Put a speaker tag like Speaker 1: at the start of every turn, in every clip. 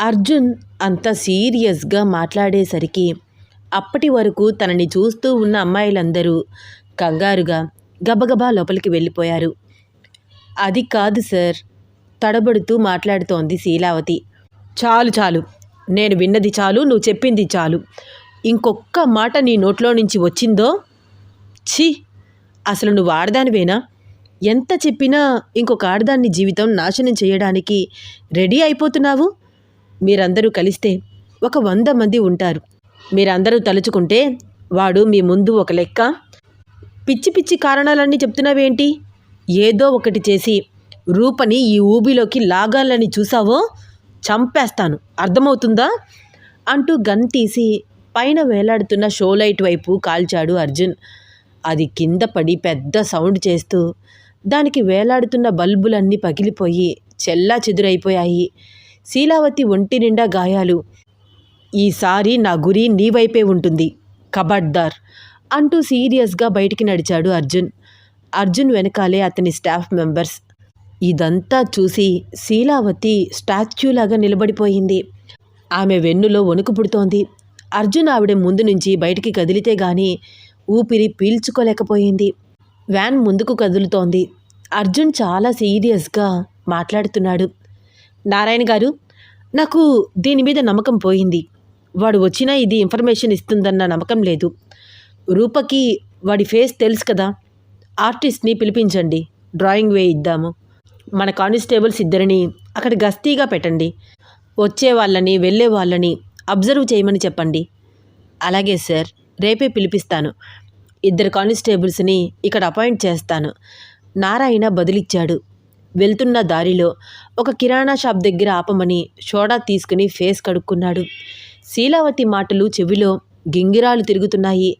Speaker 1: అర్జున్ అంత సీరియస్గా మాట్లాడేసరికి అప్పటి వరకు తనని చూస్తూ ఉన్న అమ్మాయిలందరూ కంగారుగా గబగబా లోపలికి వెళ్ళిపోయారు. అది కాదు సార్ తడబడుతూ మాట్లాడుతోంది శీలావతి. చాలు చాలు నేను విన్నది చాలు నువ్వు చెప్పింది చాలు. ఇంకొక్క మాట నీ నోట్లో నుంచి వచ్చిందో? ఛీ అసలు నువ్వు ఆడదానివేనా? ఎంత చెప్పినా ఇంకొక ఆడదాన్ని జీవితం నాశనం చేయడానికి రెడీ అయిపోతున్నావు? మీరందరూ కలిస్తే ఒక వంద మంది ఉంటారు. మీరందరూ తలుచుకుంటే వాడు మీ ముందు ఒక లెక్క. పిచ్చి పిచ్చి కారణాలన్నీ చెప్తున్నావేంటి? ఏదో ఒకటి చేసి రూపని ఈ ఊబిలోకి లాగాలని చూసావో చంపేస్తాను. అర్థమవుతుందా? అంటూ గన్ తీసి పైన వేలాడుతున్న షో లైట్ వైపు కాల్చాడు అర్జున్. అది కింద పడి పెద్ద సౌండ్ చేస్తూ దానికి వేలాడుతున్న బల్బులన్నీ పగిలిపోయి చెల్లా చెదురైపోయాయి. శీలావతి ఒంటి నిండా గాయాలు. ఈసారి నా గురి నీ వైపే ఉంటుంది కబడ్దార్ అంటూ సీరియస్గా బయటికి నడిచాడు అర్జున్. అర్జున్ వెనకాలే అతని స్టాఫ్ మెంబర్స్. ఇదంతా చూసి శీలావతి స్టాచ్యూలాగా నిలబడిపోయింది. ఆమె వెన్నులో వణుకు పుడుతోంది. అర్జున్ ఆవిడ ముందు నుంచి బయటికి కదిలితే గాని ఊపిరి పీల్చుకోలేకపోయింది. వ్యాన్ ముందుకు కదులుతోంది. అర్జున్ చాలా సీరియస్గా మాట్లాడుతున్నాడు. నారాయణ గారు నాకు దీని మీద నమ్మకం పోయింది. వాడు వచ్చినా ఇది ఇన్ఫర్మేషన్ ఇస్తుందన్న నమ్మకం లేదు. రూపకి వాడి ఫేస్ తెలుసు కదా ఆర్టిస్ట్ని పిలిపించండి డ్రాయింగ్ వేయిద్దాము మన కానిస్టేబుల్స్ ఇద్దరిని అక్కడ గస్తీగా పెట్టండి. వచ్చే వాళ్ళని వెళ్ళే వాళ్ళని అబ్జర్వ్ చేయమని చెప్పండి. అలాగే సార్ రేపే పిలిపిస్తాను. ఇద్దరు కానిస్టేబుల్స్ని ఇక్కడ అపాయింట్ చేస్తాను. నారాయణ బదిలిచ్చాడు. వెళ్తున్న దారిలో ఒక కిరాణా షాప్ దగ్గర ఆపమని సోడా తీసుకుని ఫేస్ కడుక్కున్నాడు. శీలావతి మాటలు చెవిలో గింగిరాలు తిరుగుతున్నాయి.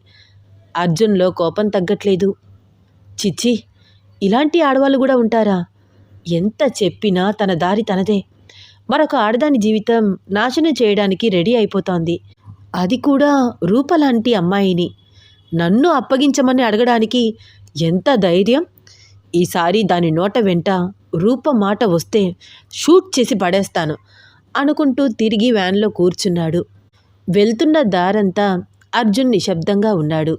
Speaker 1: అర్జున్లో కోపం తగ్గట్లేదు. చిచ్చి ఇలాంటి ఆడవాళ్ళు కూడా ఉంటారా? ఎంత చెప్పినా తన దారి తనదే. మరొక ఆడదాని జీవితం నాశనం చేయడానికి రెడీ అయిపోతోంది. అది కూడా రూపలాంటి అమ్మాయిని. నన్ను అప్పగించమని అడగడానికి ఎంత ధైర్యం? ఈసారి దాని నోట వెంట రూప మాట వస్తే షూట్ చేసి పడేస్తాను అనుకుంటూ తిరిగి వ్యాన్లో కూర్చున్నాడు. వెళ్తున్న దారంతా అర్జున్ నిశ్శబ్దంగా ఉన్నాడు.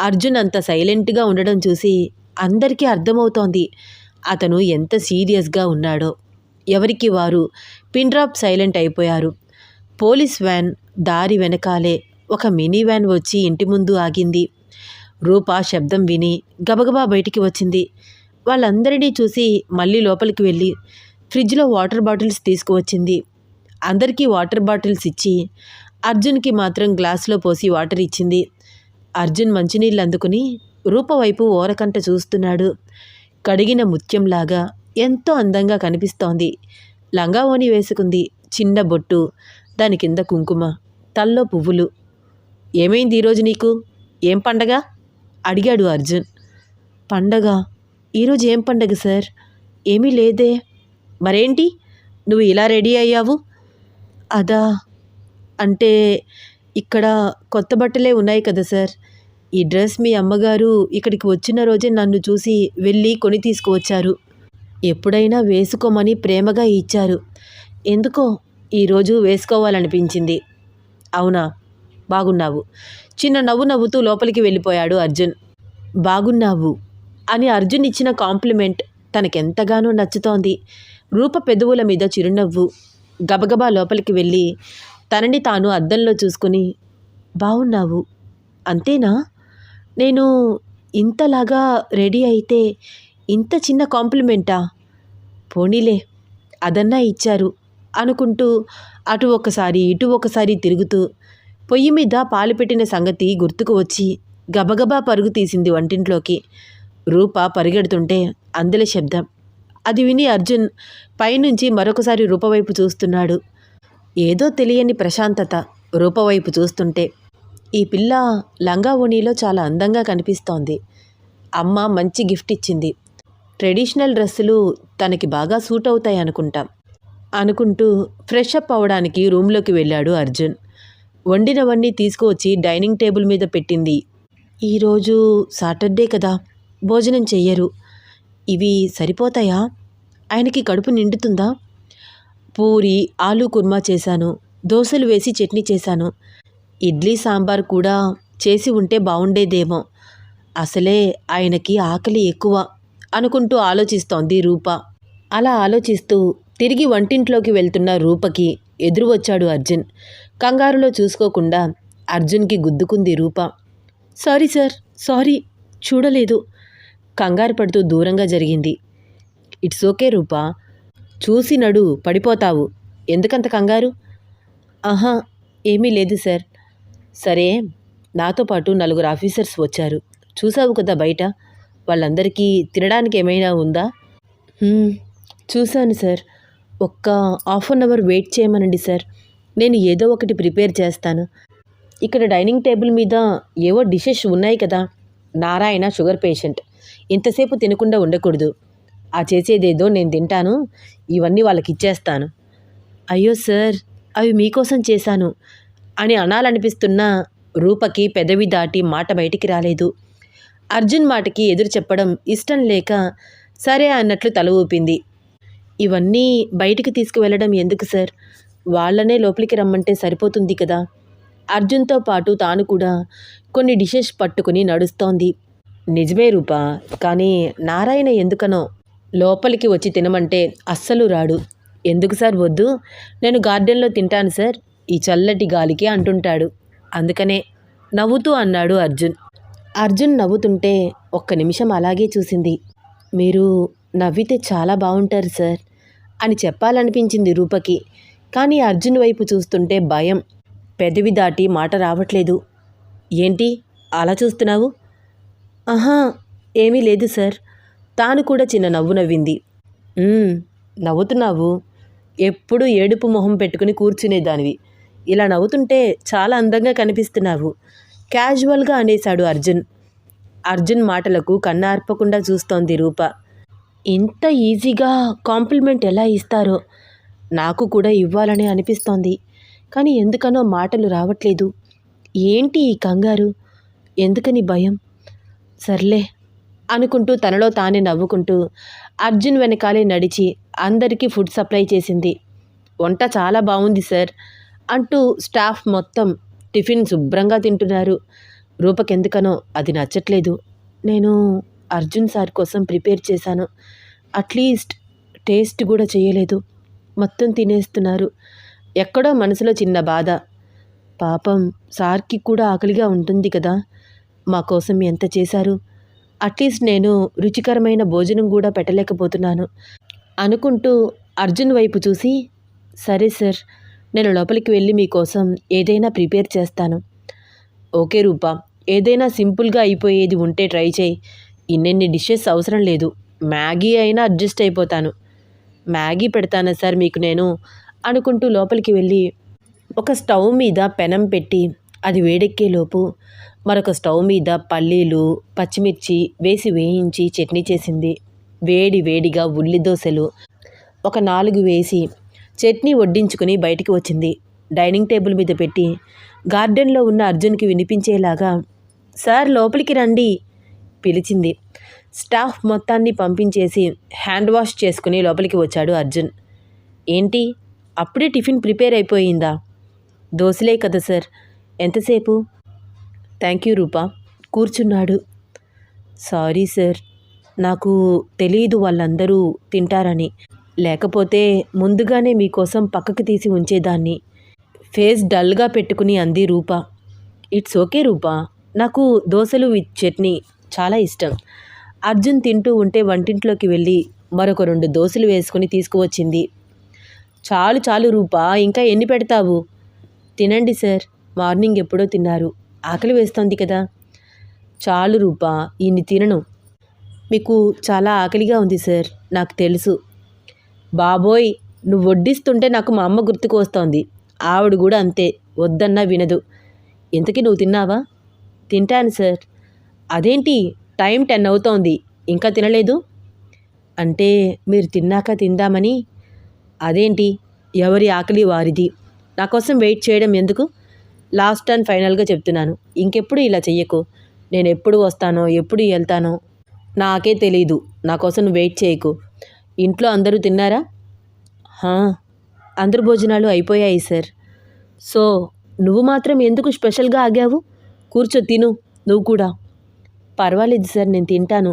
Speaker 1: అర్జున్ అంత సైలెంట్గా ఉండడం చూసి అందరికీ అర్థమవుతోంది అతను ఎంత సీరియస్గా ఉన్నాడో. ఎవరికి వారు పిండ్రాప్ సైలెంట్ అయిపోయారు. పోలీస్ వ్యాన్ దారి వెనకాలే ఒక మినీ వ్యాన్ వచ్చి ఇంటి ముందు ఆగింది. రూప శబ్దం విని గబగబా బయటికి వచ్చింది. వాళ్ళందరినీ చూసి మళ్ళీ లోపలికి వెళ్ళి ఫ్రిడ్జ్లో వాటర్ బాటిల్స్ తీసుకువచ్చింది. అందరికీ వాటర్ బాటిల్స్ ఇచ్చి అర్జున్కి మాత్రం గ్లాసులో పోసి వాటర్ ఇచ్చింది. అర్జున్ మంచినీళ్ళు అందుకుని రూపవైపు ఓరకంట చూస్తున్నాడు. కడిగిన ముత్యంలాగా ఎంతో అందంగా కనిపిస్తోంది. లంగావోని వేసుకుంది చిన్న బొట్టు దాని కింద కుంకుమ తల్లో పువ్వులు. ఏమైంది ఈరోజు నీకు? ఏం పండగ? అడిగాడు అర్జున్. పండగ? ఈరోజు ఏం పండగ సార్? ఏమీ లేదే. మరేంటి? నువ్వు ఇలా రెడీ అయ్యావు? అదా. అంటే ఇక్కడ కొత్త బట్టలే ఉన్నాయి కదా సార్. ఈ డ్రెస్ మీ అమ్మగారు ఇక్కడికి వచ్చిన రోజే నన్ను చూసి వెళ్ళి కొని తీసుకువచ్చారు. ఎప్పుడైనా వేసుకోమని ప్రేమగా ఇచ్చారు. ఎందుకో ఈరోజు వేసుకోవాలనిపించింది. అవునా? బాగున్నావు. చిన్న నవ్వు నవ్వుతూ లోపలికి వెళ్ళిపోయాడు అర్జున్. బాగున్నావు. అని అర్జున్ ఇచ్చిన కాంప్లిమెంట్ తనకెంతగానో నచ్చుతోంది. రూప పెదవుల మీద చిరునవ్వు గబగబా లోపలికి వెళ్ళి తనని తాను అద్దంలో చూసుకుని బాగున్నావు అంతేనా? నేను ఇంతలాగా రెడీ అయితే ఇంత చిన్న కాంప్లిమెంటా? పోనీలే అదన్నా ఇచ్చారు అనుకుంటూ అటు ఒకసారి ఇటు ఒకసారి తిరుగుతూ పొయ్యి మీద పాలు పెట్టిన సంగతి గుర్తుకు వచ్చి గబగబా పరుగు తీసింది వంటింట్లోకి. రూప పరిగెడుతుంటే అందెల శబ్దం. అది విని అర్జున్ పైనుంచి మరొకసారి రూపవైపు చూస్తున్నాడు. ఏదో తెలియని ప్రశాంతత రూపవైపు చూస్తుంటే ఈ పిల్ల లంగా ఓణీలో చాలా అందంగా కనిపిస్తోంది. అమ్మ మంచి గిఫ్ట్ ఇచ్చింది. ట్రెడిషనల్ డ్రెస్సులు తనకి బాగా సూట్ అవుతాయి అనుకుంటా. అనుకుంటూ ఫ్రెష్ అప్ అవడానికి రూమ్లోకి వెళ్ళాడు అర్జున్. వండినవన్నీ తీసుకువచ్చి డైనింగ్ టేబుల్ మీద పెట్టింది. ఈరోజు సాటర్డే కదా. భోజనం చెయ్యరు. ఇవి సరిపోతాయా? ఆయనకి కడుపు నిండుతుందా? పూరి ఆలూ కుర్మా చేశాను. దోశలు వేసి చట్నీ చేశాను. ఇడ్లీ సాంబార్ కూడా చేసి ఉంటే బాగుండేదేమో అసలే ఆయనకి ఆకలి ఎక్కువ అనుకుంటూ ఆలోచిస్తోంది రూప. అలా ఆలోచిస్తూ తిరిగి వంటింట్లోకి వెళ్తున్న రూపకి ఎదురు వచ్చాడు అర్జున్. కంగారులో చూసుకోకుండా అర్జున్కి గుద్దుకుంది రూప. Sorry sir sorry. చూడలేదు. కంగారు పడుతూ దూరంగా జరిగింది. ఇట్స్ ఓకే రూపా చూసి నడు పడిపోతావు. ఎందుకంత కంగారు? ఆహా ఏమీ లేదు సార్. సరే నాతో పాటు నలుగురు ఆఫీసర్స్ వచ్చారు. చూసావు కదా బయట వాళ్ళందరికీ తినడానికి ఏమైనా ఉందా? చూశాను సార్. ఒక్క హాఫ్ అన్ అవర్ వెయిట్ చేయమనండి సార్. నేను ఏదో ఒకటి ప్రిపేర్ చేస్తాను. ఇక్కడ డైనింగ్ టేబుల్ మీద ఏవో డిషెస్ ఉన్నాయి కదా. Narayana sugar patient. ఇంతసేపు తినకుండా ఉండకూడదు. ఆ చేసేదేదో నేను తింటాను. ఇవన్నీ వాళ్ళకి ఇచ్చేస్తాను అయ్యో సార్ అవి మీకోసం చేశాను అని అనాలనిపిస్తున్న రూపకి పెదవి దాటి మాట బయటికి రాలేదు. అర్జున్ మాటకి ఎదురు చెప్పడం ఇష్టం లేక సరే అన్నట్లు తల ఊపింది. ఇవన్నీ బయటికి తీసుకువెళ్ళడం ఎందుకు సార్? వాళ్ళనే లోపలికి రమ్మంటే సరిపోతుంది కదా? అర్జున్తో పాటు తాను కూడా కొన్ని డిషెస్ పట్టుకుని నడుస్తోంది. నిజమే రూపా కానీ నారాయణ ఎందుకనో లోపలికి వచ్చి తినమంటే అస్సలు రాడు. ఎందుకు సార్ వద్దు? నేను గార్డెన్లో తింటాను సార్ ఈ చల్లటి గాలికి అంటుంటాడు. అందుకనే నవ్వుతూ అన్నాడు అర్జున్. అర్జున్ నవ్వుతుంటే ఒక్క నిమిషం అలాగే చూసింది. మీరు నవ్వితే చాలా బాగుంటారు సార్ అని చెప్పాలనిపించింది రూపకి. కానీ అర్జున్ వైపు చూస్తుంటే భయం. పెదవి దాటి మాట రావట్లేదు. ఏంటి? అలా చూస్తున్నావు? ఆహా ఏమీ లేదు సార్. తాను కూడా చిన్న నవ్వు నవ్వింది. నవ్వుతున్నావు? ఎప్పుడు ఏడుపు మొహం పెట్టుకుని కూర్చునేదానివి. ఇలా నవ్వుతుంటే చాలా అందంగా కనిపిస్తున్నావు. క్యాజువల్గా అనేశాడు అర్జున్. అర్జున్ మాటలకు కన్నార్పకుండా చూస్తోంది రూప. ఇంత ఈజీగా కాంప్లిమెంట్ ఎలా ఇస్తారో నాకు కూడా ఇవ్వాలని అనిపిస్తోంది. కానీ ఎందుకనో మాటలు రావట్లేదు. ఏంటి ఈ కంగారు? ఎందుకని భయం? సర్లే అనుకుంటూ తనలో తానే నవ్వుకుంటూ అర్జున్ వెనకాలే నడిచి అందరికీ ఫుడ్ సప్లై చేసింది. వంట చాలా బాగుంది సార్ అంటూ స్టాఫ్ మొత్తం టిఫిన్ శుభ్రంగా తింటున్నారు. రూపకెందుకనో అది నచ్చట్లేదు. నేను అర్జున్ సార్ కోసం ప్రిపేర్ చేశాను. అట్లీస్ట్ టేస్ట్ కూడా చేయలేదు. మొత్తం తినేస్తున్నారు. ఎక్కడో మనసులో చిన్న బాధ. పాపం సార్కి కూడా ఆకలిగా ఉంటుంది కదా. మా కోసం ఎంత చేశారు? అట్లీస్ట్ నేను రుచికరమైన భోజనం కూడా పెట్టలేకపోతున్నాను. అనుకుంటూ అర్జున్ వైపు చూసి సరే సార్ నేను లోపలికి వెళ్ళి మీకోసం ఏదైనా ప్రిపేర్ చేస్తాను. ఓకే రూపా ఏదైనా సింపుల్గా అయిపోయేది ఉంటే ట్రై చేయి. ఇన్నెన్ని డిషెస్ అవసరం లేదు. మ్యాగీ అయినా అడ్జస్ట్ అయిపోతాను. మ్యాగీ పెడతానా సార్ మీకు నేను? అనుకుంటూ లోపలికి వెళ్ళి ఒక స్టవ్ మీద పెనం పెట్టి అది వేడెక్కేలోపు మరొక స్టవ్ మీద పల్లీలు పచ్చిమిర్చి వేసి వేయించి చట్నీ చేసింది. వేడి వేడిగా ఉల్లి దోశలు ఒక నాలుగు వేసి చట్నీ వడ్డించుకుని బయటికి వచ్చింది. డైనింగ్ టేబుల్ మీద పెట్టి గార్డెన్లో ఉన్న అర్జున్కి వినిపించేలాగా సార్ లోపలికి రండి పిలిచింది. స్టాఫ్ మొత్తాన్ని పంపించేసి హ్యాండ్ వాష్ చేసుకుని లోపలికి వచ్చాడు అర్జున్. ఏంటి? అప్పుడే టిఫిన్ ప్రిపేర్ అయిపోయిందా? దోశలే కదా సార్. ఎంతసేపు? థ్యాంక్ యూ రూపా కూర్చున్నాడు. సారీ సార్ నాకు తెలియదు వాళ్ళందరూ తింటారని. లేకపోతే ముందుగానే మీకోసం పక్కకు తీసి ఉంచేదాన్ని. ఫేస్ డల్గా పెట్టుకుని అంది రూప. ఇట్స్ ఓకే రూపా. నాకు దోశలు విత్ చట్నీ చాలా ఇష్టం. అర్జున్ తింటూ ఉంటే వంటింట్లోకి వెళ్ళి మరొక రెండు దోశలు వేసుకుని తీసుకువచ్చింది. చాలు చాలు రూపా. ఇంకా ఎన్ని పెడతావు? తినండి సార్ మార్నింగ్ ఎప్పుడో తిన్నారు. ఆకలి వేస్తోంది కదా. చాలు రూపా ఈయన్ని తినను. మీకు చాలా ఆకలిగా ఉంది సార్ నాకు తెలుసు. బాబోయ్ నువ్వు వడ్డిస్తుంటే నాకు మా అమ్మ గుర్తుకు వస్తోంది. ఆవిడ కూడా అంతే వద్దన్నా వినదు. ఇంతకీ నువ్వు తిన్నావా? తింటాను సార్. అదేంటి టైం టెన్ అవుతోంది ఇంకా తినలేదు? అంటే మీరు తిన్నాక తిందామని? అదేంటి ఎవరి ఆకలి వారిది? నా కోసం వెయిట్ చేయడం ఎందుకు? లాస్ట్ అండ్ ఫైనల్గా చెప్తున్నాను. ఇంకెప్పుడు ఇలా చెయ్యకు. నేను ఎప్పుడు వస్తానో ఎప్పుడు వెళ్తానో నాకే తెలీదు. నా కోసం వెయిట్ చేయకు. ఇంట్లో అందరూ తిన్నారా? అందరు భోజనాలు అయిపోయాయి సార్. సో నువ్వు మాత్రం ఎందుకు స్పెషల్గా ఆగావు? కూర్చో తిను నువ్వు కూడా. పర్వాలేదు సార్ నేను తింటాను.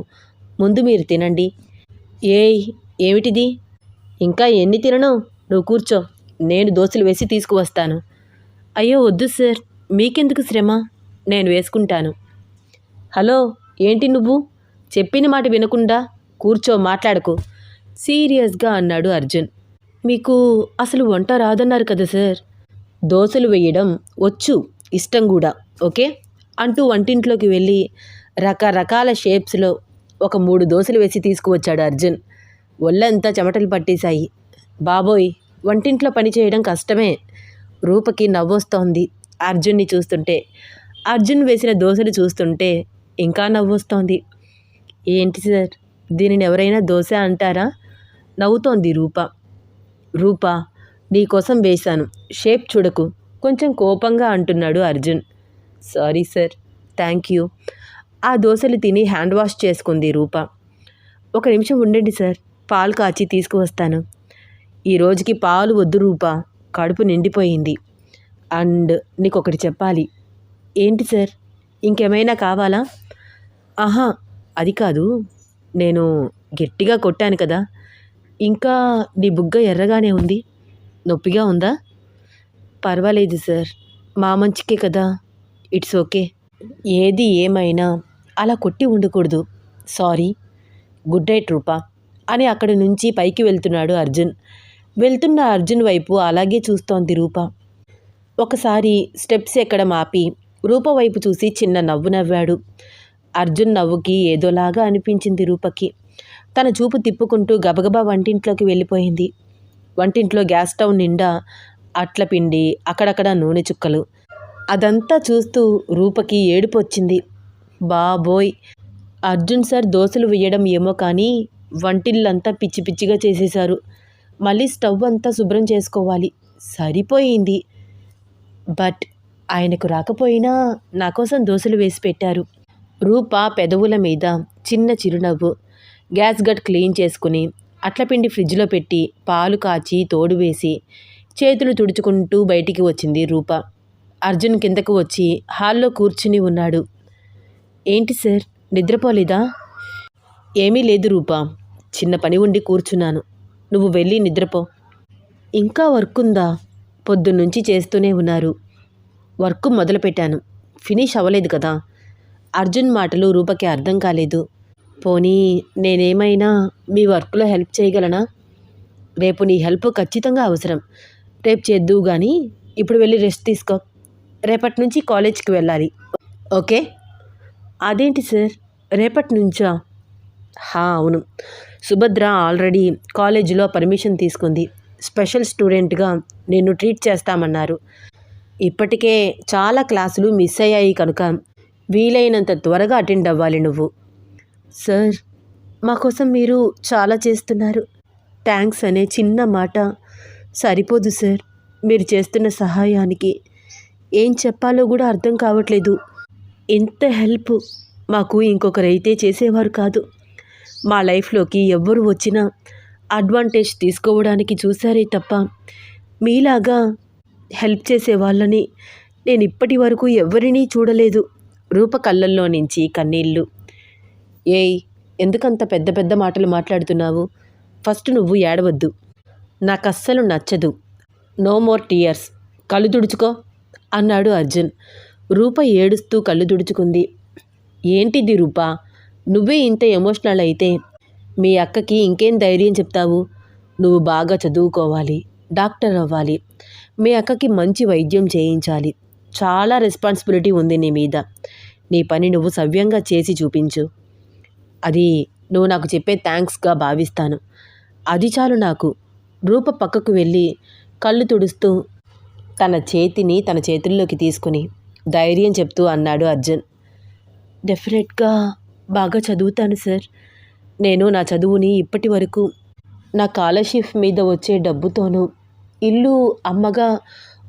Speaker 1: ముందు మీరు తినండి. ఏయ్ ఏమిటిది? ఇంకా ఎన్ని తినను? నువ్వు కూర్చో. నేను దోశలు వేసి తీసుకువస్తాను. అయ్యో వద్దు సార్. మీకెందుకు శ్రమ? నేను వేసుకుంటాను. హలో ఏంటి నువ్వు? చెప్పిన మాట వినకుండా కూర్చో మాట్లాడుకో. సీరియస్గా అన్నాడు అర్జున్. మీకు అసలు వంట రాదన్నారు కదా సార్? దోశలు వేయడం వచ్చు ఇష్టం కూడా ఓకే? అంటూ వంటింట్లోకి వెళ్ళి రకరకాల షేప్స్లో ఒక మూడు దోశలు వేసి తీసుకువచ్చాడు అర్జున్. ఒళ్ళంతా చెమటలు పట్టేశాయి. బాబోయ్ వంటింట్లో పని చేయడం కష్టమే. రూపకి నవ్వొస్తోంది అర్జున్ని చూస్తుంటే. అర్జున్ వేసిన దోశలు చూస్తుంటే ఇంకా నవ్వొస్తోంది. ఏంటి సార్? దీనిని ఎవరైనా దోశ అంటారా? నవ్వుతోంది రూప. రూప నీకోసం వేశాను. షేప్ చూడకు. కొంచెం కోపంగా అంటున్నాడు Arjun. Sorry sir. Thank you. ఆ దోశలు తిని హ్యాండ్ వాష్ చేసుకుంది రూప. ఒక నిమిషం ఉండండి సార్. పాలు కాచి తీసుకువస్తాను. ఈ రోజుకి పాలు వద్దు రూప. కడుపు నిండిపోయింది. అండ్ నీకు ఒకటి చెప్పాలి. ఏంటి సార్? ఇంకేమైనా కావాలా? ఆహా అది కాదు. నేను గట్టిగా కొట్టాను కదా. ఇంకా నీ బుగ్గ ఎర్రగానే ఉంది. నొప్పిగా ఉందా? పర్వాలేదు సార్. మా మంచికే కదా. It's okay. ఏది ఏమైనా అలా కొట్టి ఉండకూడదు. సారీ. గుడ్ నైట్ రూపా అని అక్కడి నుంచి పైకి వెళ్తున్నాడు అర్జున్. వెళ్తున్న అర్జున్ వైపు అలాగే చూస్తోంది రూప. ఒకసారి స్టెప్స్ ఎక్కడ ఆపి రూప వైపు చూసి చిన్న నవ్వు నవ్వాడు. అర్జున్ నవ్వుకి ఏదోలాగా అనిపించింది రూపకి. తన చూపు తిప్పుకుంటూ గబగబా వంటింట్లోకి వెళ్ళిపోయింది. వంటింట్లో గ్యాస్ స్టవ్ నిండా అట్ల పిండి అక్కడక్కడ నూనె చుక్కలు. అదంతా చూస్తూ రూపకి ఏడుపు వచ్చింది. బాబోయ్! అర్జున్ సార్ దోశలు వేయడం ఏమో కానీ వంటిల్లంతా పిచ్చి పిచ్చిగా చేసేశారు. మళ్ళీ స్టవ్ అంతా శుభ్రం చేసుకోవాలి. సరిపోయింది. బట్ ఆయనకు రాకపోయినా నా కోసం దోశలు వేసి పెట్టారు. రూప పెదవుల మీద చిన్న చిరునవ్వు గ్యాస్ గట్ క్లీన్ చేసుకుని అట్లపిండి ఫ్రిడ్జ్లో పెట్టి పాలు కాచి తోడు వేసి చేతులు తుడుచుకుంటూ బయటికి వచ్చింది రూప. అర్జున్ కిందకు వచ్చి హాల్లో కూర్చుని ఉన్నాడు. ఏంటి సార్? నిద్రపోలేదా? ఏమీ లేదు రూప. చిన్న పని ఉండి కూర్చున్నాను. నువ్వు వెళ్ళి నిద్రపో. ఇంకా వర్క్ ఉందా పొద్దున్నుంచి చేస్తూనే ఉన్నారు. వర్క్ మొదలుపెట్టాను. ఫినిష్ అవ్వలేదు కదా. అర్జున్ మాటలు రూపకి అర్థం కాలేదు. పోనీ నేనేమైనా మీ వర్క్లో హెల్ప్ చేయగలనా? రేపు నీ హెల్ప్ ఖచ్చితంగా అవసరం. రేపు చేద్దువు కానీ ఇప్పుడు వెళ్ళి రెస్ట్ తీసుకో. రేపటి నుంచి కాలేజ్కి వెళ్ళాలి. ఓకే? అదేంటి సార్? రేపటి నుంచా హా అవును. సుభద్ర ఆల్రెడీ కాలేజీలో పర్మిషన్ తీసుకుంది. స్పెషల్ స్టూడెంట్గా నేను ట్రీట్ చేస్తామన్నారు. ఇప్పటికే చాలా క్లాసులు మిస్ అయ్యాయి కనుక వీలైనంత త్వరగా అటెండ్ అవ్వాలి నువ్వు. సార్ మా కోసం మీరు చాలా చేస్తున్నారు. థ్యాంక్స్ అనే చిన్న మాట సరిపోదు సార్. మీరు చేస్తున్న సహాయానికి ఏం చెప్పాలో కూడా అర్థం కావట్లేదు. ఎంత హెల్ప్ మాకు ఇంకొకరైతే చేసేవారు కాదు. మా లైఫ్లోకి ఎవ్వరు వచ్చినా అడ్వాంటేజ్ తీసుకోవడానికి చూసారే తప్ప మీలాగా హెల్ప్ చేసే వాళ్ళని నేను ఇప్పటి వరకు ఎవరినీ చూడలేదు. రూప కళ్ళల్లో నుంచి కన్నీళ్ళు ఏయ్ ఎందుకంత పెద్ద పెద్ద మాటలు మాట్లాడుతున్నావు? ఫస్ట్ నువ్వు ఏడవద్దు. నాకు అస్సలు నచ్చదు. No more tears. కళ్ళు తుడుచుకో అన్నాడు అర్జున్. రూప ఏడుస్తూ కళ్ళు తుడుచుకుంది. ఏంటిది రూప? నువ్వే ఇంత ఎమోషనల్ అయితే మీ అక్కకి ఇంకేం ధైర్యం చెప్తావు? నువ్వు బాగా చదువుకోవాలి డాక్టర్ అవ్వాలి. మీ అక్కకి మంచి వైద్యం చేయించాలి. చాలా రెస్పాన్సిబిలిటీ ఉంది నీ మీద. నీ పని నువ్వు సవ్యంగా చేసి చూపించు. అది నువ్వు నాకు చెప్పే థ్యాంక్స్గా భావిస్తాను. అది చాలు నాకు. రూప పక్కకు వెళ్ళి కళ్ళు తుడుస్తూ తన చేతిని తన చేతుల్లోకి తీసుకుని ధైర్యం చెప్తూ అన్నాడు అర్జున్. డెఫినెట్గా బాగా చదువుతాను సార్. నేను నా చదువుని ఇప్పటి వరకు నా స్కాలర్షిప్ మీద వచ్చే డబ్బుతోనూ ఇల్లు అమ్మగా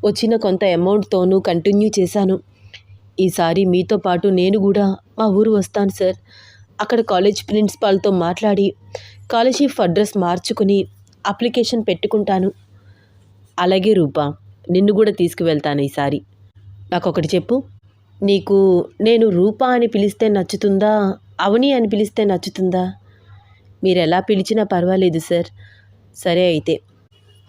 Speaker 1: వచ్చిన కొంత అమౌంట్తోనూ కంటిన్యూ చేశాను. ఈసారి మీతో పాటు నేను కూడా మా ఊరు వస్తాను సార్. అక్కడ కాలేజ్ ప్రిన్సిపాల్తో మాట్లాడి స్కాలర్షిప్ అడ్రస్ మార్చుకుని అప్లికేషన్ పెట్టుకుంటాను. అలాగే రూపా నిన్ను కూడా తీసుకువెళ్తాను ఈసారి. నాకొకటి చెప్పు నీకు నేను రూపా అని పిలిస్తే నచ్చుతుందా? అవని అని పిలిస్తే నచ్చుతుందా? మీరు ఎలా పిలిచినా పర్వాలేదు సార్. సరే అయితే.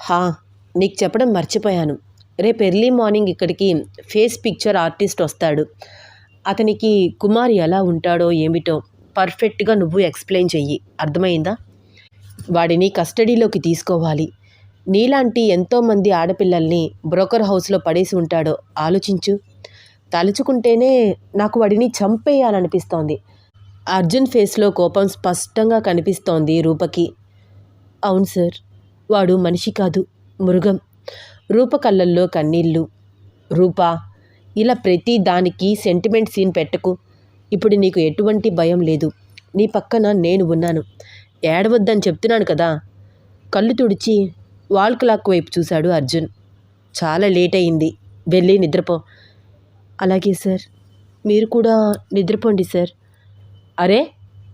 Speaker 1: హా నీకు చెప్పడం మర్చిపోయాను. రేపు ఎర్లీ మార్నింగ్ ఇక్కడికి ఫేస్ పిక్చర్ ఆర్టిస్ట్ వస్తాడు. అతనికి కుమార్ ఎలా ఉంటాడో ఏమిటో పర్ఫెక్ట్గా నువ్వు ఎక్స్ప్లెయిన్ చెయ్యి. అర్థమైందా? వాడిని కస్టడీలోకి తీసుకోవాలి. నీలాంటి ఎంతోమంది ఆడపిల్లల్ని బ్రోకర్ హౌస్లో పడేసి ఉంటాడో ఆలోచించు. తలుచుకుంటేనే నాకు వాడిని చంపేయాలనిపిస్తోంది. అర్జున్ ఫేస్లో కోపం స్పష్టంగా కనిపిస్తోంది రూపకి. అవును సార్ వాడు మనిషి కాదు మృగం. రూప కళ్ళల్లో కన్నీళ్ళు. రూపా ఇలా ప్రతి దానికి సెంటిమెంట్ సీన్ పెట్టకు. ఇప్పుడు నీకు ఎటువంటి భయం లేదు. నీ పక్కన నేను ఉన్నాను. ఏడవద్దని చెప్తున్నాను కదా. కళ్ళు తుడిచి వాల్ క్లాక్ వైపు చూశాడు అర్జున్. చాలా లేట్ అయింది. వెళ్ళి నిద్రపో. అలాగే సార్ మీరు కూడా నిద్రపోండి సార్. అరే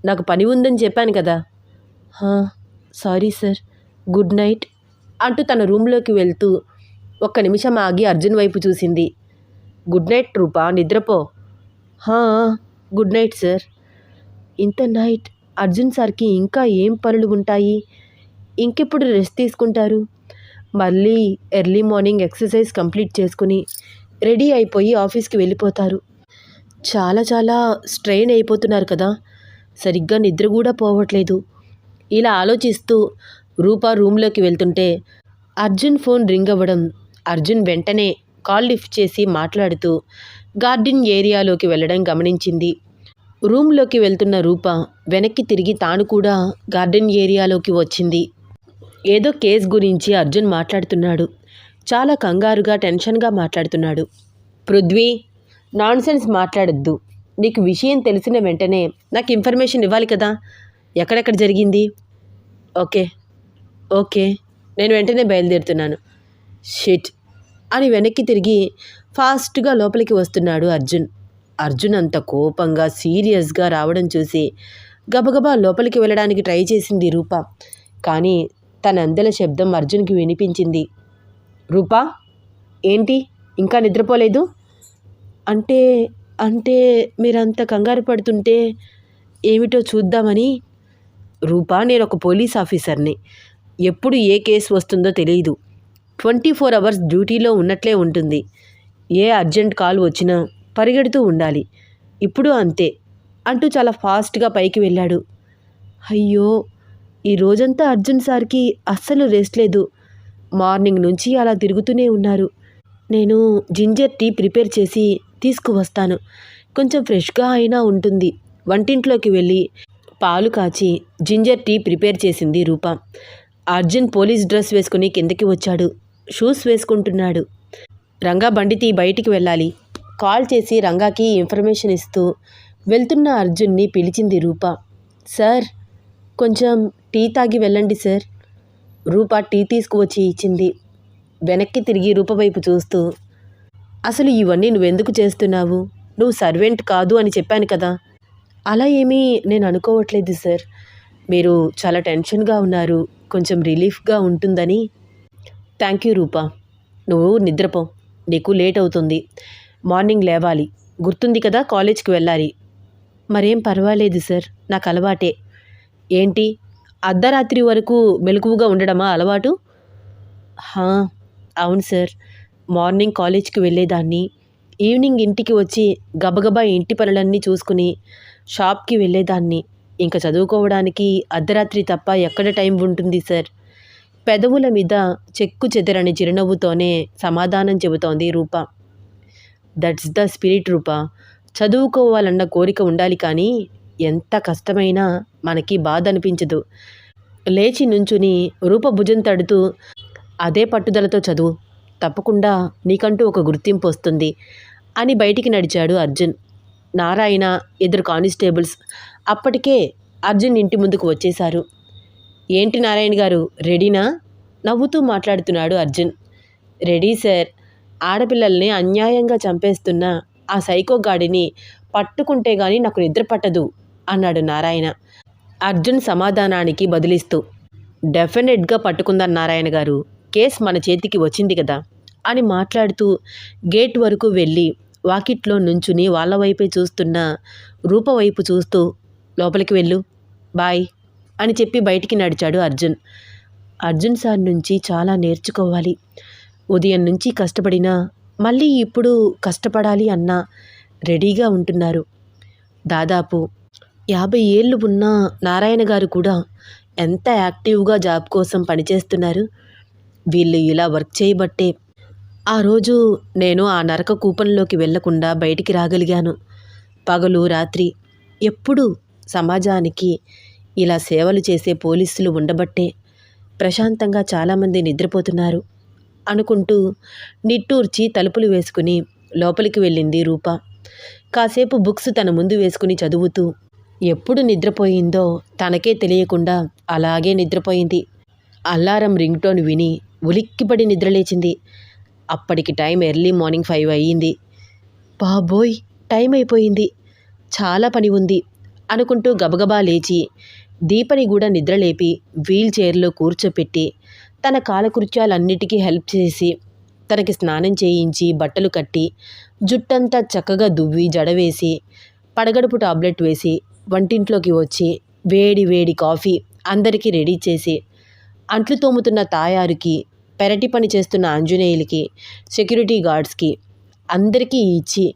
Speaker 1: నాకు పని ఉందని చెప్పాను కదా. Sorry sir. గుడ్ నైట్ అంటూ తన రూమ్లోకి వెళ్తూ ఒక్క నిమిషం ఆగి అర్జున్ వైపు చూసింది. గుడ్ నైట్ రూపా నిద్రపో. Good night sir. ఇంత నైట్ అర్జున్ సార్కి ఇంకా ఏం పనులు ఉంటాయి? ఇంకెప్పుడు రెస్ట్ తీసుకుంటారు? మళ్ళీ ఎర్లీ మార్నింగ్ ఎక్సర్సైజ్ కంప్లీట్ చేసుకుని రెడీ అయిపోయి ఆఫీస్కి వెళ్ళిపోతారు. చాలా చాలా స్ట్రెయిన్ అయిపోతున్నారు కదా. సరిగ్గా నిద్ర కూడా పోవట్లేదు. ఇలా ఆలోచిస్తూ రూపా రూమ్లోకి వెళ్తుంటే అర్జున్ ఫోన్ రింగ్ అవ్వడం అర్జున్ వెంటనే కాల్ లిఫ్ట్ చేసి మాట్లాడుతూ గార్డెన్ ఏరియాలోకి వెళ్ళడం గమనించింది. రూమ్లోకి వెళ్తున్న రూప వెనక్కి తిరిగి తాను కూడా గార్డెన్ ఏరియాలోకి వచ్చింది. ఏదో కేస్ గురించి అర్జున్ మాట్లాడుతున్నాడు. చాలా కంగారుగా టెన్షన్గా మాట్లాడుతున్నాడు. పృథ్వీ నాన్సెన్స్ మాట్లాడొద్దు. నీకు విషయం తెలిసిన వెంటనే నాకు ఇన్ఫర్మేషన్ ఇవ్వాలి కదా. ఎక్కడెక్కడ జరిగింది? ఓకే. ఓకే. నేను వెంటనే బయలుదేరుతున్నాను. షిట్. అని వెనక్కి తిరిగి ఫాస్ట్గా లోపలికి వస్తున్నాడు అర్జున్. అర్జున్ అంత కోపంగా సీరియస్గా రావడం చూసి గబగబా లోపలికి వెళ్ళడానికి ట్రై చేసింది రూప. కానీ తన అందల శబ్దం అర్జున్కి వినిపించింది. రూపా? ఏంటి? ఇంకా నిద్రపోలేదు? అంటే అంటే మీరంత కంగారు పడుతుంటే ఏమిటో చూద్దామని. రూపా నేను ఒక పోలీస్ ఆఫీసర్ని. ఎప్పుడు ఏ కేసు వస్తుందో తెలియదు ట్వంటీ ఫోర్ అవర్స్ డ్యూటీలో ఉన్నట్లే ఉంటుంది. ఏ అర్జెంట్ కాల్ వచ్చినా పరిగెడుతూ ఉండాలి. ఇప్పుడు అంతే. అంటూ చాలా ఫాస్ట్గా పైకి వెళ్ళాడు. అయ్యో! ఈ రోజంతా అర్జున్ సార్కి అస్సలు రెస్ట్ లేదు. మార్నింగ్ నుంచి అలా తిరుగుతూనే ఉన్నారు. నేను జింజర్ టీ ప్రిపేర్ చేసి తీసుకువస్తాను. కొంచెం ఫ్రెష్గా అయినా ఉంటుంది. వంటింట్లోకి వెళ్ళి పాలు కాచి జింజర్ టీ ప్రిపేర్ చేసింది రూప. అర్జున్ పోలీస్ డ్రెస్ వేసుకుని కిందకి వచ్చాడు. షూస్ వేసుకుంటున్నాడు. రంగా బండితి బయటికి వెళ్ళాలి. కాల్ చేసి రంగాకి ఇన్ఫర్మేషన్ ఇస్తూ వెళ్తున్న అర్జున్ని పిలిచింది రూప. సార్ కొంచెం టీ తాగి వెళ్ళండి సార్. రూప టీ తీసుకువచ్చి ఇచ్చింది. వెనక్కి తిరిగి రూప వైపు చూస్తూ అసలు ఇవన్నీ నువ్వెందుకు చేస్తున్నావు? నువ్వు సర్వెంట్ కాదు అని చెప్పాను కదా. అలా ఏమీ నేను అనుకోవట్లేదు సార్. మీరు చాలా టెన్షన్గా ఉన్నారు. కొంచెం రిలీఫ్గా ఉంటుందని. Thank you Rupa. నువ్వు నిద్రపో. నీకు లేట్ అవుతుంది. మార్నింగ్ లేవాలి. గుర్తుంది కదా కాలేజ్కి వెళ్ళాలి. మరేం పర్వాలేదు సార్. నాకు అలవాటే. ఏంటి? అర్ధరాత్రి వరకు మెలకువగా ఉండడమా అలవాటు? అవును సార్. మార్నింగ్ కాలేజ్కి వెళ్ళేదాన్ని. ఈవినింగ్ ఇంటికి వచ్చి గబగబా ఇంటి పనులన్నీ చూసుకుని షాప్కి వెళ్ళేదాన్ని. ఇంకా చదువుకోవడానికి అర్ధరాత్రి తప్ప ఎక్కడ టైం ఉంటుంది సార్? పెదవుల మీద చెక్కు చెదరని చిరునవ్వుతోనే సమాధానం చెబుతోంది Rupa. That's the spirit Rupa. చదువుకోవాలన్న కోరిక ఉండాలి కానీ ఎంత కష్టమైనా మనకి బాధ అనిపించదు. లేచి నుంచుని రూప భుజం తడుతూ అదే పట్టుదలతో చదువు. తప్పకుండా నీకంటూ ఒక గుర్తింపు వస్తుంది అని బయటికి నడిచాడు అర్జున్. నారాయణ ఇద్దరు కానిస్టేబుల్స్ అప్పటికే అర్జున్ ఇంటి ముందుకు వచ్చేశారు. ఏంటి నారాయణ గారు రెడీనా? నవ్వుతూ మాట్లాడుతున్నాడు అర్జున్. రెడీ సార్ ఆడపిల్లల్ని అన్యాయంగా చంపేస్తున్న ఆ సైకో గాడిని పట్టుకుంటే గాని నాకు నిద్ర పట్టదు అన్నాడు నారాయణ. అర్జున్ సమాధానానికి బదిలిస్తూ డెఫినెట్గా పట్టుకుందాం నారాయణ గారు కేస్ మన చేతికి వచ్చింది కదా? అని మాట్లాడుతూ గేట్ వరకు వెళ్ళి వాకిట్లో నుంచుని వాళ్ళ వైపే చూస్తున్న రూప వైపు చూస్తూ లోపలికి వెళ్ళు బాయ్ అని చెప్పి బయటికి నడిచాడు అర్జున్. అర్జున్ సార్ నుంచి చాలా నేర్చుకోవాలి. ఉదయం నుంచి కష్టపడినా మళ్ళీ ఇప్పుడు కష్టపడాలి అన్నా రెడీగా ఉంటున్నారు. దాదాపు యాభై ఏళ్ళు ఉన్న నారాయణ గారు కూడా ఎంత యాక్టివ్గా జాబ్ కోసం పనిచేస్తున్నారు? వీళ్ళు ఇలా వర్క్ చేయబట్టే ఆ రోజు నేను ఆ నరక కూపంలోకి వెళ్ళకుండా బయటికి రాగలిగాను. పగలు రాత్రి ఎప్పుడు సమాజానికి ఇలా సేవలు చేసే పోలీసులు ఉండబట్టే ప్రశాంతంగా చాలామంది నిద్రపోతున్నారు అనుకుంటూ నిట్టూర్చి తలుపులు వేసుకుని లోపలికి వెళ్ళింది రూప. కాసేపు బుక్స్ తన ముందు వేసుకుని చదువుతూ ఎప్పుడు నిద్రపోయిందో తనకే తెలియకుండా అలాగే నిద్రపోయింది. అల్లారం రింగ్టోన్ విని ఉలిక్కిపడి నిద్రలేచింది అప్పటికి టైం ఎర్లీ మార్నింగ్ ఫైవ్ అయ్యింది. బాబోయ్ టైం అయిపోయింది. చాలా పని ఉంది అనుకుంటూ గబగబా లేచి దీపని కూడా నిద్రలేపి వీల్ చైర్లో కూర్చోపెట్టి తన కాలకృత్యాలన్నిటికీ హెల్ప్ చేసి తనకి స్నానం చేయించి బట్టలు కట్టి జుట్టంతా చక్కగా దువ్వి జడవేసి పడగడుపు టాబ్లెట్ వేసి వంటింట్లోకి వచ్చి వేడి వేడి కాఫీ అందరికీ రెడీ చేసి అంట్లు తోముతున్న తాయారుకి పెరటి పని చేస్తున్న ఆంజనేయులకి సెక్యూరిటీ గార్డ్స్కి అందరికీ ఇచ్చి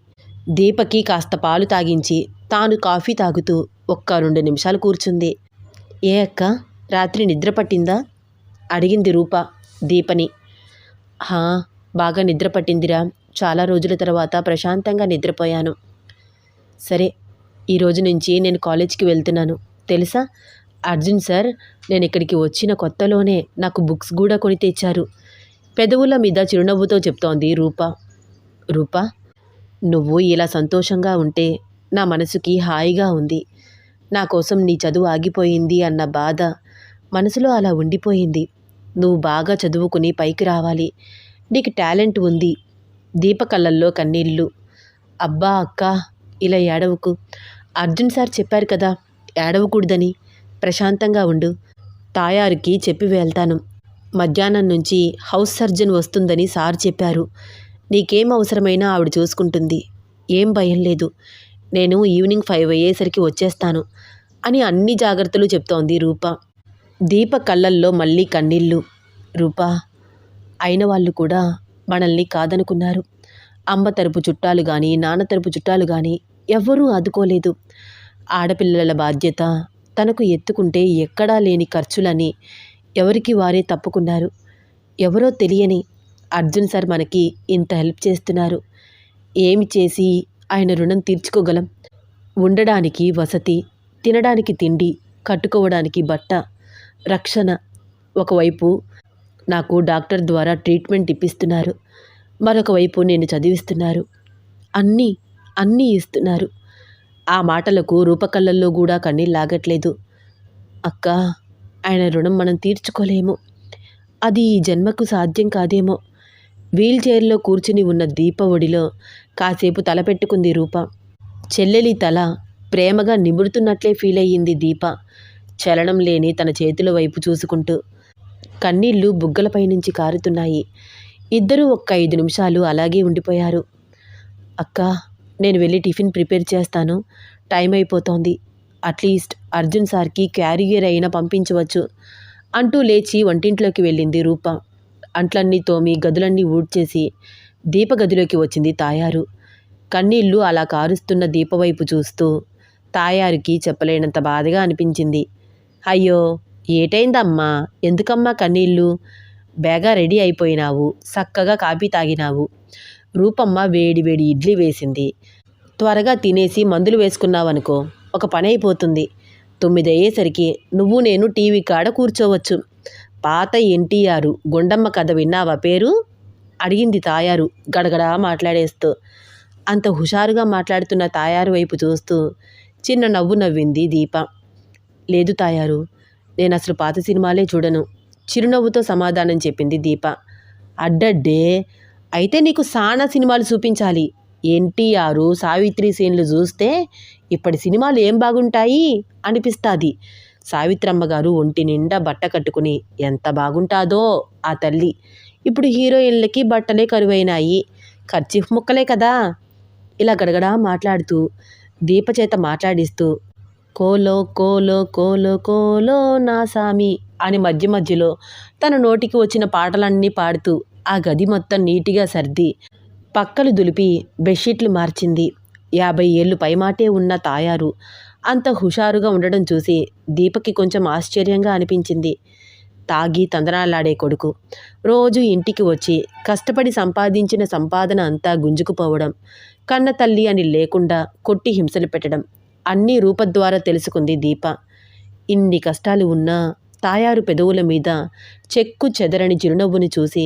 Speaker 1: దీపకి కాస్త పాలు తాగించి తాను కాఫీ తాగుతూ ఒక్క రెండు నిమిషాలు కూర్చుంది. ఏ అక్క రాత్రి నిద్ర పట్టిందా? అడిగింది రూప దీపని. హా బాగా నిద్ర పట్టిందిరా. చాలా రోజుల తర్వాత ప్రశాంతంగా నిద్రపోయాను. సరే ఈ రోజు నుంచి నేను కాలేజ్కి వెళ్తున్నాను. తెలుసా? అర్జున్ సార్ నేను ఇక్కడికి వచ్చిన కొత్తలోనే నాకు బుక్స్ కూడా కొని తెచ్చారు. పెదవుల మీద చిరునవ్వుతో చెప్తోంది రూప. రూప నువ్వు ఇలా సంతోషంగా ఉంటే నా మనసుకి హాయిగా ఉంది. నా కోసం నీ చదువు ఆగిపోయింది అన్న బాధ మనసులో అలా ఉండిపోయింది. నువ్వు బాగా చదువుకుని పైకి రావాలి. నీకు టాలెంట్ ఉంది. దీపకళ్ళల్లో కన్నీళ్ళు అబ్బా అక్క ఇలా ఏడవకు. అర్జున్ సార్ చెప్పారు కదా ఏడవకూడదని. ప్రశాంతంగా ఉండు. తాయారుకి చెప్పి వెళ్తాను. మధ్యాహ్నం నుంచి హౌస్ సర్జన్ వస్తుందని సార్ చెప్పారు. నీకేం అవసరమైనా ఆవిడ చూసుకుంటుంది. ఏం భయం లేదు. నేను ఈవినింగ్ ఫైవ్ అయ్యేసరికి వచ్చేస్తాను అని అన్ని జాగ్రత్తలు చెప్తోంది రూప. దీప కళ్ళల్లో మళ్ళీ కన్నీళ్ళు. రూపా అయిన వాళ్ళు కూడా మనల్ని కాదనుకున్నారు. అమ్మ తరపు చుట్టాలు కానీ నాన్న తరపు చుట్టాలు కానీ ఎవ్వరూ ఆదుకోలేదు. ఆడపిల్లల బాధ్యత తనకు ఎత్తుకుంటే ఎక్కడా లేని ఖర్చులని ఎవరికి వారే తప్పుకున్నారు. ఎవరో తెలియని అర్జున్ సార్ మనకి ఇంత హెల్ప్ చేస్తున్నారు. ఏమి చేసి ఆయన రుణం తీర్చుకోగలం? ఉండడానికి వసతి తినడానికి తిండి కట్టుకోవడానికి బట్ట రక్షణ. ఒకవైపు నాకు డాక్టర్ ద్వారా ట్రీట్మెంట్ ఇప్పిస్తున్నారు. మరొక వైపు నేను చదివిస్తున్నారు. అన్నీ అన్నీ ఇస్తున్నారు. ఆ మాటలకు రూపకళ్ళల్లో కూడా కన్నీళ్ళు లాగట్లేదు. అక్క ఆయన రుణం మనం తీర్చుకోలేము. అది ఈ జన్మకు సాధ్యం కాదేమో. వీల్ చైర్లో కూర్చుని ఉన్న దీప ఒడిలో కాసేపు తలపెట్టుకుంది రూప. చెల్లెలి తల ప్రేమగా నిమురుతున్నట్లే ఫీల్ అయ్యింది దీప. చలనం లేని తన చేతుల వైపు చూసుకుంటూ కన్నీళ్ళు బుగ్గలపై నుంచి కారుతున్నాయి. ఇద్దరూ ఒక్క ఐదు నిమిషాలు అలాగే ఉండిపోయారు. అక్కా నేను వెళ్ళి టిఫిన్ ప్రిపేర్ చేస్తాను. టైం అయిపోతోంది. అట్లీస్ట్ అర్జున్ సార్కి క్యారియర్ అయినా పంపించవచ్చు అంటూ లేచి వంటింట్లోకి వెళ్ళింది రూప. అంట్లన్నీ తోమి గదులన్నీ ఊడ్చేసి దీప గదిలోకి వచ్చింది తాయారు. కన్నీళ్ళు అలా కారుస్తున్న దీపవైపు చూస్తూ తాయారుకి చెప్పలేనంత బాధగా అనిపించింది. అయ్యో ఏటైందమ్మా? ఎందుకమ్మా కన్నీళ్ళు బేగా రెడీ అయిపోయినావు. చక్కగా కాపీ తాగినావు. రూపమ్మ వేడి వేడి ఇడ్లీ వేసింది. త్వరగా తినేసి మందులు వేసుకున్నావనుకో ఒక పని అయిపోతుంది. తొమ్మిది అయ్యేసరికి నువ్వు నేను టీవీ కాడ కూర్చోవచ్చు. పాత ఎన్టీఆర్ గుండమ్మ కథ విన్నావా పేరు? అడిగింది తాయారు గడగడా మాట్లాడేస్తూ. అంత హుషారుగా మాట్లాడుతున్న తాయారు వైపు చూస్తూ చిన్న నవ్వు నవ్వింది దీప. లేదు తాయారు నేను అసలు పాత సినిమాలే చూడను. చిరునవ్వుతో సమాధానం చెప్పింది దీప. అడ్డడ్డే అయితే నీకు సానా సినిమాలు చూపించాలి. ఎన్టీఆర్ సావిత్రి సీన్లు చూస్తే ఇప్పటి సినిమాలు ఏం బాగుంటాయి అనిపిస్తుంది. సావిత్రమ్మ గారు ఒంటి నిండా బట్ట కట్టుకుని ఎంత బాగుంటాదో ఆ తల్లి. ఇప్పుడు హీరోయిన్లకి బట్టలే కరువైనాయి. ఖర్చీఫ్ ముక్కలే కదా. ఇలా గడగడా మాట్లాడుతూ దీప చేత మాట్లాడిస్తూ కోలో కోలో కోలో కోలో నా సామి అని మధ్య మధ్యలో తన నోటికి వచ్చిన పాటలన్నీ పాడుతూ ఆ గది మొత్తం నీటిగా సర్ది పక్కలు దులిపి బెడ్షీట్లు మార్చింది. యాభై ఏళ్ళు పైమాటే ఉన్న తాయారు. అంత హుషారుగా ఉండడం చూసి దీపకి కొంచెం ఆశ్చర్యంగా అనిపించింది. తాగి తందనాలాడే కొడుకు. రోజు ఇంటికి వచ్చి కష్టపడి సంపాదించిన సంపాదన అంతా గుంజుకుపోవడం కన్న తల్లి అని లేకుండా కొట్టి హింసలు పెట్టడం అన్నీ రూపద్వారా తెలుసుకుంది దీప. ఇన్ని కష్టాలు ఉన్నా తాయారు పెదవుల మీద చెక్కు చెదరని చిరునవ్వుని చూసి